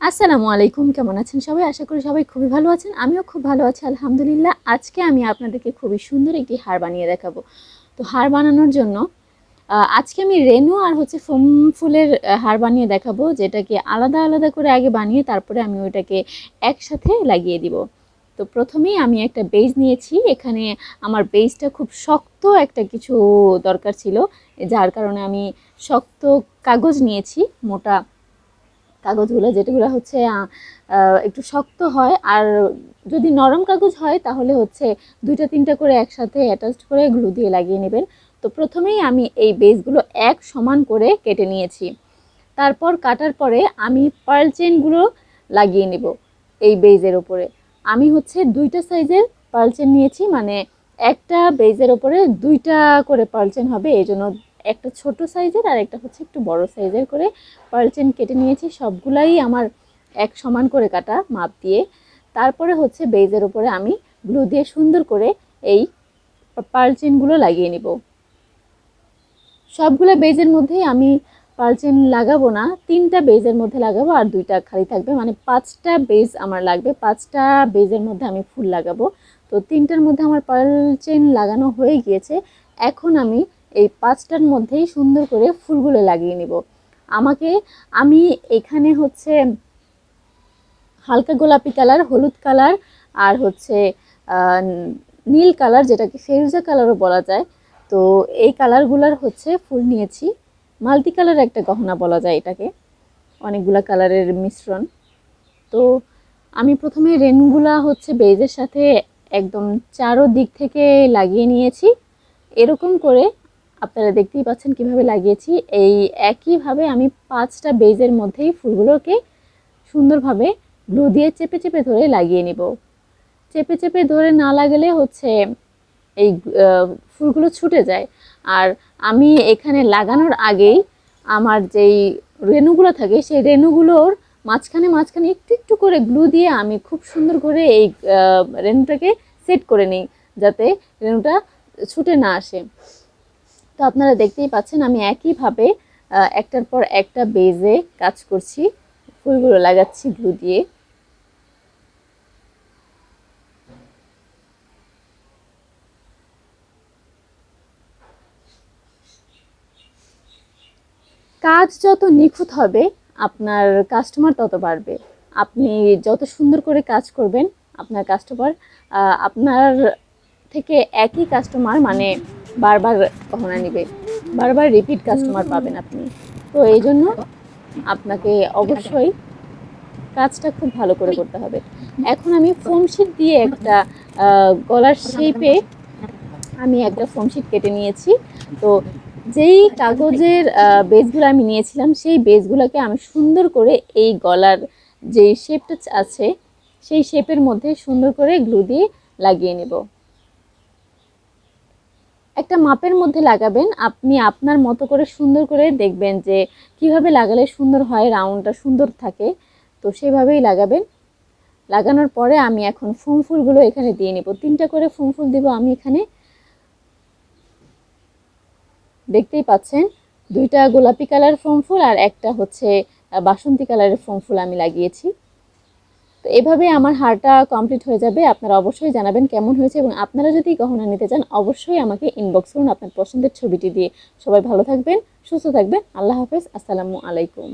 আসসালামু আলাইকুম, কেমন আছেন সবাই? আশা করি সবাই খুবই ভালো আছেন। আমিও খুব ভালো আছি, আলহামদুলিল্লাহ। আজকে আমি আপনাদেরকে খুবই সুন্দর একটি হার বানিয়ে দেখাবো। তো হার বানানোর জন্য আজকে আমি রেনু আর হচ্ছে ফোম ফুলের হার বানিয়ে দেখাবো, যেটাকে আলাদা আলাদা করে আগে বানিয়ে তারপরে আমি ওইটাকে একসাথে লাগিয়ে দিব। তো প্রথমেই আমি একটা বেজ নিয়েছি, এখানে আমার বেজটা খুব শক্ত একটা কিছু দরকার ছিল, যার কারণে আমি শক্ত কাগজ নিয়েছি, মোটা কাগজগুলো যেটাগুলো হচ্ছে একটু শক্ত হয়। আর যদি নরম কাগজ হয়, তাহলে হচ্ছে দুইটা, তিনটা করে একসাথে অ্যাটাচড করে গ্লু দিয়ে লাগিয়ে নেবেন। তো প্রথমেই আমি এই বেসগুলো এক সমান করে কেটে নিয়েছি। তারপর কাটার পরে আমি পার্ল চেনগুলো লাগিয়ে নেব এই বেজের ওপরে আমি হচ্ছে দুইটা সাইজের পার্ল চেন নিয়েছি মানে একটা বেজের ওপরে দুইটা করে পার্ল চেন হবে এই জন্য একটা ছোট সাইজের আর একটা হচ্ছে একটু বড় সাইজের করে পার্ল চেন কেটে নিয়েছি। সবগুলাই আমার এক সমান করে কাটা মাপ দিয়ে। তারপরে হচ্ছে বেজের উপরে আমি গ্লু দিয়ে সুন্দর করে এই পার্ল চেনগুলো লাগিয়ে নিব। সবগুলো বেজের মধ্যেই আমি পার্ল চেন লাগাবো না, তিনটা বেজের মধ্যে লাগাবো আর দুইটা খালি থাকবে। মানে পাঁচটা বেজ আমার লাগবে, পাঁচটা বেজের মধ্যে আমি ফুল লাগাবো। তো তিনটার মধ্যে আমার পার্ল চেন লাগানো হয়ে গিয়েছে। এখন আমি এই পাঁচটার মধ্যেই সুন্দর করে ফুলগুলো লাগিয়ে নিব। আমাকে, আমি এখানে হচ্ছে হালকা গোলাপি কালার, হলুদ কালার আর হচ্ছে নীল কালার যেটাকে ফেরুজা কালারও বলা যায়। তো এই কালারগুলার হচ্ছে ফুল নিয়েছি। মাল্টি কালার একটা গহনা বলা যায় এটাকে। অনেকগুলা কালারের মিশ্রণ। তো আমি প্রথমে রেনগুলা হচ্ছে বেজের সাথে একদম চারো দিক থেকে লাগিয়ে নিয়েছি। এরকম করে আপনারা দেখতেই পাচ্ছেন কীভাবে লাগিয়েছি। এই একইভাবে আমি পাঁচটা বেজের মধ্যেই ফুলগুলোকে সুন্দরভাবে গ্লু দিয়ে চেপে চেপে ধরে লাগিয়ে নিব। চেপে চেপে ধরে না লাগালে হচ্ছে এই ফুলগুলো ছুটে যায়। আর আমি এখানে লাগানোর আগেই আমার যেই রেণুগুলো থাকে, সেই রেণুগুলোর মাঝখানে মাঝখানে একটু একটু করে গ্লু দিয়ে আমি খুব সুন্দর করে এই রেণুটাকে সেট করে নিই, যাতে রেণুটা ছুটে না আসে। তো আপনারা দেখতেই পাচ্ছেন, আমি একইভাবে একটার পর একটা বেজে কাজ করছি। ফুলগুলো লাগাচ্ছি গ্লু দিয়ে। কাজ যত নিখুঁত হবে, আপনার কাস্টমার তত বাড়বে। আপনি যত সুন্দর করে কাজ করবেন, আপনার কাস্টমার আপনার থেকে একই কাস্টমার মানে বারবার গহনা নেবে বারবার রিপিট কাস্টমার পাবেন আপনি। তো এই জন্য আপনাকে অবশ্যই কাজটা খুব ভালো করে করতে হবে। এখন আমি ফোম শিট দিয়ে একটা গলার শেপে আমি একটা ফোম শিট কেটে নিয়েছি। তো যেই কাগজের বেজগুলো আমি নিয়েছিলাম, সেই বেজগুলোকে আমি সুন্দর করে এই গলার যে শেপটা আছে, সেই শেপের মধ্যে সুন্দর করে গ্লু দিয়ে লাগিয়ে নেব। একটা মাপের মধ্যে লাগাবেন, আপনি আপনার মতো করে সুন্দর করে দেখবেন যে কীভাবে লাগালে সুন্দর হয়, রাউন্ডটা সুন্দর থাকে। তো সেভাবেই লাগাবেন। লাগানোর পরে আমি এখন ফুম ফুলগুলো এখানে দিয়ে নেব। তিনটা করে ফুম ফুল দিব আমি এখানে। দেখতেই পাচ্ছেন, দুইটা গোলাপি কালার ফোম ফুল আর একটা হচ্ছে বাসন্তী কালারের ফোম ফুল আমি লাগিয়েছি। তো এভাবে আমার হারটা কমপ্লিট হয়ে যাবে। আপনারা অবশ্যই জানাবেন কেমন হয়েছে এবং আপনারা যদি গহনা নিতে চান, অবশ্যই আমাকে ইনবক্স করুন আপনার পছন্দের ছবিটি দিয়ে। সবাই ভালো থাকবেন, সুস্থ থাকবেন। আল্লাহ হাফেজ। আসসালামু আলাইকুম।